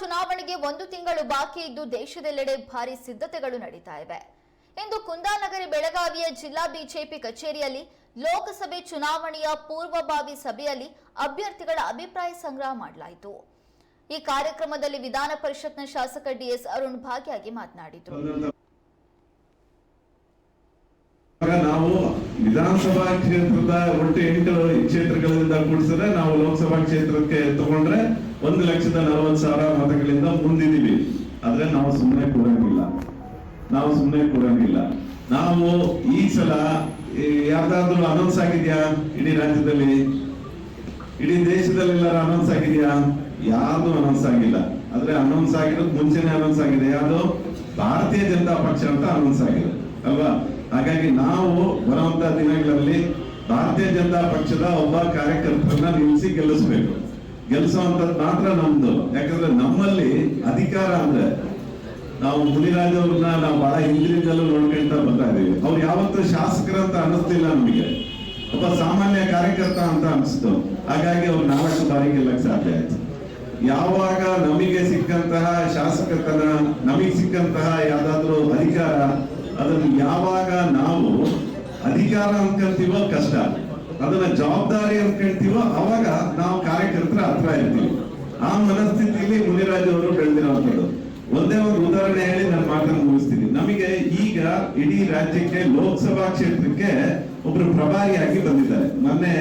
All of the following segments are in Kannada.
ಚುನಾವಣೆಗೆ ಒಂದು ತಿಂಗಳು ಬಾಕಿ ಇದ್ದು ದೇಶದೆಲ್ಲೆಡೆ ಭಾರಿ ಸಿದ್ಧತೆಗಳು ನಡೀತಾ ಇವೆ. ಇಂದು ಕುಂದಾನಗರಿ ಬೆಳಗಾವಿಯ ಜಿಲ್ಲಾ ಬಿಜೆಪಿ ಕಚೇರಿಯಲ್ಲಿ ಲೋಕಸಭೆ ಚುನಾವಣೆಯ ಪೂರ್ವಭಾವಿ ಸಭೆಯಲ್ಲಿ ಅಭ್ಯರ್ಥಿಗಳ ಅಭಿಪ್ರಾಯ ಸಂಗ್ರಹ ಮಾಡಲಾಯಿತು. ಈ ಕಾರ್ಯಕ್ರಮದಲ್ಲಿ ವಿಧಾನ ಪರಿಷತ್ನ ಶಾಸಕ ಡಿಎಸ್ ಅರುಣ್ ಭಾಗಿಯಾಗಿ ಮಾತನಾಡಿದರು. ವಿಧಾನಸಭಾ ಕ್ಷೇತ್ರದ ಒಟ್ಟು ಎಂಟು ಕ್ಷೇತ್ರಗಳಿಂದ ಕೂಡಿಸಿದ್ರೆ ನಾವು ಲೋಕಸಭಾ ಕ್ಷೇತ್ರಕ್ಕೆ ತಗೊಂಡ್ರೆ ಒಂದು ಲಕ್ಷದ ನಲವತ್ತು ಸಾವಿರ ಮತಗಳಿಂದ ಮುಂದಿದ್ದೀವಿ. ಆದ್ರೆ ನಾವು ಸುಮ್ಮನೆ ಕೂಡಂಗಿಲ್ಲ ನಾವು ಸುಮ್ಮನೆ ಕೂಡಂಗಿಲ್ಲ ನಾವು ಈ ಸಲ ಯಾರ್ದಾದ್ರೂ ಅನೌನ್ಸ್ ಆಗಿದ್ಯಾ ಇಡೀ ರಾಜ್ಯದಲ್ಲಿ? ಇಡೀ ದೇಶದಲ್ಲೆಲ್ಲರೂ ಅನೌನ್ಸ್ ಆಗಿದ್ಯಾ? ಯಾರ್ದು ಅನೌನ್ಸ್ ಆಗಿಲ್ಲ. ಆದ್ರೆ ಅನೌನ್ಸ್ ಆಗಿರೋದು ಮುಂಚೆನೆ ಅನೌನ್ಸ್ ಆಗಿದೆ. ಯಾವುದು ಭಾರತೀಯ ಜನತಾ ಪಕ್ಷ ಅಂತ ಅನೌನ್ಸ್ ಆಗಿದೆ. ಅಲ್ವಾ? ಹಾಗಾಗಿ ನಾವು ಬರುವಂತ ದಿನಗಳಲ್ಲಿ ಭಾರತೀಯ ಜನತಾ ಪಕ್ಷದ ಒಬ್ಬ ಕಾರ್ಯಕರ್ತರನ್ನ ನಿಲ್ಲಿಸಿ ಗೆಲ್ಲಿಸ್ಬೇಕು. ಗೆಲ್ಲಿಸುವಂತದ್ದು ಮಾತ್ರ ನಮ್ದು. ಯಾಕಂದ್ರೆ ನಮ್ಮಲ್ಲಿ ಅಧಿಕಾರ ಅಂದ್ರೆ ನಾವು ಮುನಿರಾಜ್ ಅವ್ರನ್ನ ನಾವು ಬಹಳ ಹಿಂದಿನಿಂದಲೂ ನೋಡ್ಕೊಂತ ಬರ್ತಾ ಇದೀವಿ ಅವ್ರು ಯಾವತ್ತೂ ಶಾಸಕರಂತ ಅನ್ನಿಸ್ತಿಲ್ಲ ನಮಗೆ. ಒಬ್ಬ ಸಾಮಾನ್ಯ ಕಾರ್ಯಕರ್ತ ಅಂತ ಅನಿಸ್ತು ಹಾಗಾಗಿ ಅವ್ರು ನಾಲ್ಕು ಬಾರಿ ಗೆಲ್ಲಕ್ ಸಾಧ್ಯ ಆಯ್ತು. ಯಾವಾಗ ನಮಗೆ ಸಿಕ್ಕಂತಹ ಶಾಸಕತನ, ನಮಗೆ ಸಿಕ್ಕಂತಹ ಯಾವ್ದಾದ್ರು ಅಧಿಕಾರ, ಅದನ್ನು ಯಾವಾಗ ಅಧಿಕಾರ ಅನ್ಕೊಂತೀವೋ ಕಷ್ಟ. ಅದನ್ನ ಜವಾಬ್ದಾರಿ ಅಂತ ಹೇಳ್ತೀವೋ ಅವಾಗ ನಾವು ಕಾರ್ಯಕರ್ತರ ಹತ್ರ ಇರ್ತೀವಿ. ಆ ಮನಸ್ಥಿತಿಯಲ್ಲಿ ಮುನಿರಾಜ್ ಅವರು ಬೆಳೆದಿರುವಂತದ್ದು ಒಂದೇ ಒಂದು ಉದಾಹರಣೆ ಹೇಳಿ ನಾನು ಮಾತನ್ನು ಮುಗಿಸ್ತೀನಿ. ನಮಗೆ ಈಗ ಇಡೀ ರಾಜ್ಯಕ್ಕೆ ಲೋಕಸಭಾ ಕ್ಷೇತ್ರಕ್ಕೆ ಒಬ್ರು ಪ್ರಭಾರಿಯಾಗಿ ಬಂದಿದ್ದಾರೆ. ಮೊನ್ನೆ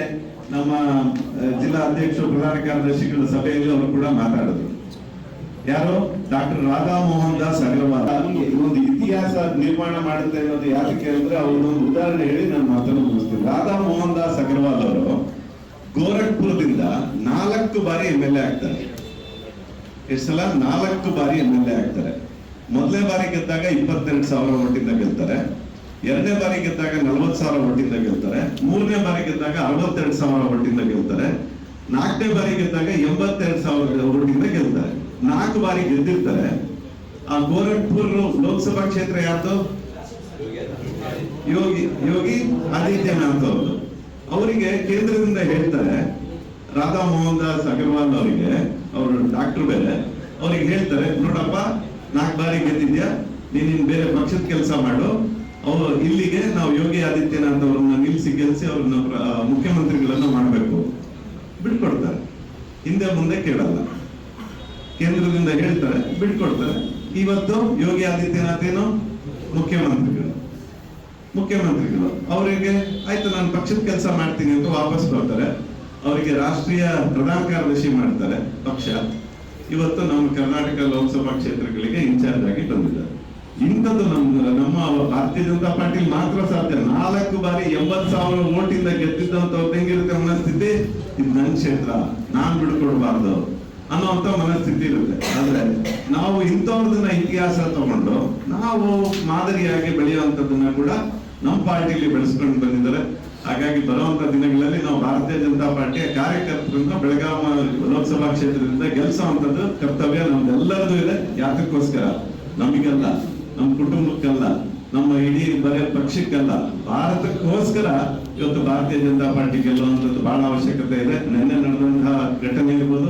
ನಮ್ಮ ಜಿಲ್ಲಾ ಅಧ್ಯಕ್ಷರು ಪ್ರಧಾನ ಕಾರ್ಯದರ್ಶಿಗಳ ಸಭೆಯಲ್ಲಿ ಅವರು ಕೂಡ ಮಾತಾಡಿದ್ರು. ಯಾರು? ಡಾಕ್ಟರ್ ರಾಧಾ ಮೋಹನ್ ದಾಸ್ ಅಗರ್ವಾಲ್. ಒಂದು ಇತಿಹಾಸ ನಿರ್ಮಾಣ ಮಾಡುತ್ತೆ ಅನ್ನೋದು ಯಾತಕ್ಕೆ ಅಂದ್ರೆ ಒಂದು ಉದಾಹರಣೆ ಹೇಳಿ ನಾನು ಮಾತನ್ನು ಮುಗಿಸ್ತೀನಿ. ರಾಧಾ ಮೋಹನ್ ದಾಸ್ ಅಗರ್ವಾಲ್ ಅವರು ಗೋರಖ್ಪುರದಿಂದ ನಾಲ್ಕು ಬಾರಿ ಎಂ ಎಲ್ ಎ ಆಗ್ತಾರೆ. ಎಷ್ಟು ಸಲ? ನಾಲ್ಕು ಬಾರಿ ಎಂ ಎಲ್ ಎ ಆಗ್ತಾರೆ. ಮೊದಲನೇ ಬಾರಿ ಗೆದ್ದಾಗ ಇಪ್ಪತ್ತೆರಡು ಸಾವಿರ ಓಟಿಂದ ಗೆಲ್ತಾರೆ. ಎರಡನೇ ಬಾರಿ ಗೆದ್ದಾಗ ನಲವತ್ತು ಸಾವಿರ ಓಟಿಂದ ಗೆಲ್ತಾರೆ. ಮೂರನೇ ಬಾರಿ ಗೆದ್ದಾಗ ಅರವತ್ತೆರಡು ಸಾವಿರ ಓಟಿಂದ ಗೆಲ್ತಾರೆ. ನಾಲ್ಕನೇ ಬಾರಿ ಗೆದ್ದಾಗ ಎಂಬತ್ತೆರಡು ಸಾವಿರ ನಾಲ್ಕು ಬಾರಿ ಗೆದ್ದಿರ್ತಾರೆ. ಆ ಗೋರಖ್ಪುರ್ ಲೋಕಸಭಾ ಕ್ಷೇತ್ರ ಯಾರ್ದು? ಯೋಗಿ ಯೋಗಿ ಆದಿತ್ಯನಾಥ್ ಅವರು. ಅವರಿಗೆ ಕೇಂದ್ರದಿಂದ ಹೇಳ್ತಾರೆ, ರಾಧಾ ಮೋಹನ್ ದಾಸ್ ಅಗರ್ವಾಲ್ ಅವರಿಗೆ, ಅವರು ಡಾಕ್ಟರ್ ಬೇರೆ, ಅವ್ರಿಗೆ ಹೇಳ್ತಾರೆ, ನೋಡಪ್ಪ, ನಾಲ್ಕು ಬಾರಿ ಗೆದ್ದಿದ್ಯಾ, ನೀನ್ ಇನ್ ಬೇರೆ ಪಕ್ಷದ ಕೆಲಸ ಮಾಡು. ಅವರು ಇಲ್ಲಿಗೆ ನಾವು ಯೋಗಿ ಆದಿತ್ಯನಾಥ್ ಅವ್ರನ್ನ ನಿಲ್ಸಿ ಗೆಲ್ಸಿ ಅವ್ರನ್ನ ಮುಖ್ಯಮಂತ್ರಿಗಳನ್ನ ಮಾಡಬೇಕು. ಬಿಟ್ಕೊಡ್ತಾರೆ. ಹಿಂದೆ ಮುಂದೆ ಕೇಳಲ್ಲ. ಕೇಂದ್ರದಿಂದ ಹೇಳ್ತಾರೆ ಬಿಟ್ಕೊಡ್ತಾರೆ ಇವತ್ತು ಯೋಗಿ ಆದಿತ್ಯನಾಥ್ ಏನು ಮುಖ್ಯಮಂತ್ರಿಗಳು. ಮುಖ್ಯಮಂತ್ರಿಗಳು. ಅವರಿಗೆ, ಆಯ್ತು, ನಾನು ಪಕ್ಷದ ಕೆಲಸ ಮಾಡ್ತೀನಿ ಅಂತ ವಾಪಸ್ ಬರ್ತಾರೆ. ಅವರಿಗೆ ರಾಷ್ಟ್ರೀಯ ಪ್ರಧಾನ ಕಾರ್ಯದರ್ಶಿ ಮಾಡ್ತಾರೆ ಪಕ್ಷ. ಇವತ್ತು ನಮ್ಮ ಕರ್ನಾಟಕ ಲೋಕಸಭಾ ಕ್ಷೇತ್ರಗಳಿಗೆ ಇನ್ಚಾರ್ಜ್ ಆಗಿ ಬಂದಿದ್ದಾರೆ. ಇಂಥದ್ದು ನಮ್ಮ ನಮ್ಮ ಭಾರತೀಯ ಜನತಾ ಪಾರ್ಟಿ ಮಾತ್ರ ಸಾಧ್ಯ. ನಾಲ್ಕು ಬಾರಿ ಎಂಬತ್ ಸಾವಿರ ಓಟಿಂದ ಗೆದ್ದಿದ್ದಂಥವ್ರು ಹೆಂಗಿರುತ್ತೆ ಸ್ಥಿತಿ, ಇದು ನನ್ನ ಕ್ಷೇತ್ರ. ನಾನ್ ಬಿಡ್ಕೊಡ್ಬಾರ್ದು. ಅನ್ನೋಂಥ ಮನಸ್ಥಿತಿ ಇರುತ್ತೆ. ಆದ್ರೆ ನಾವು ಇಂಥವ್ರದನ್ನ ಇತಿಹಾಸ ತಗೊಂಡು ನಾವು ಮಾದರಿಯಾಗಿ ಬೆಳೆಯುವಂಥದ್ದನ್ನ ಕೂಡ ನಮ್ಮ ಪಾರ್ಟಿಲಿ ಬೆಳೆಸ್ಕೊಂಡು ಬಂದಿದ್ದಾರೆ. ಹಾಗಾಗಿ ಬರುವಂತ ದಿನಗಳಲ್ಲಿ ನಾವು ಭಾರತೀಯ ಜನತಾ ಪಾರ್ಟಿಯ ಕಾರ್ಯಕರ್ತರನ್ನ ಬೆಳಗಾವಿ ಲೋಕಸಭಾ ಕ್ಷೇತ್ರದಿಂದ ಗೆಲ್ಸುವಂಥದ್ದು ಕರ್ತವ್ಯ ನಮ್ದೆಲ್ಲರದು ಇದೆ. ಯಾತಕ್ಕೋಸ್ಕರ? ನಮಗೆಲ್ಲ ನಮ್ಮ ಕುಟುಂಬಕ್ಕಲ್ಲ, ನಮ್ಮ ಇಡೀ ಬರೆಯ ಪಕ್ಷಕ್ಕಲ್ಲ, ಭಾರತಕ್ಕೋಸ್ಕರ ಇವತ್ತು ಭಾರತೀಯ ಜನತಾ ಪಾರ್ಟಿ ಗೆಲ್ಲುವಂಥದ್ದು ಬಹಳ ಅವಶ್ಯಕತೆ ಇದೆ. ನಿನ್ನೆ ನಡೆದಂತಹ ಘಟನೆ ಇರ್ಬೋದು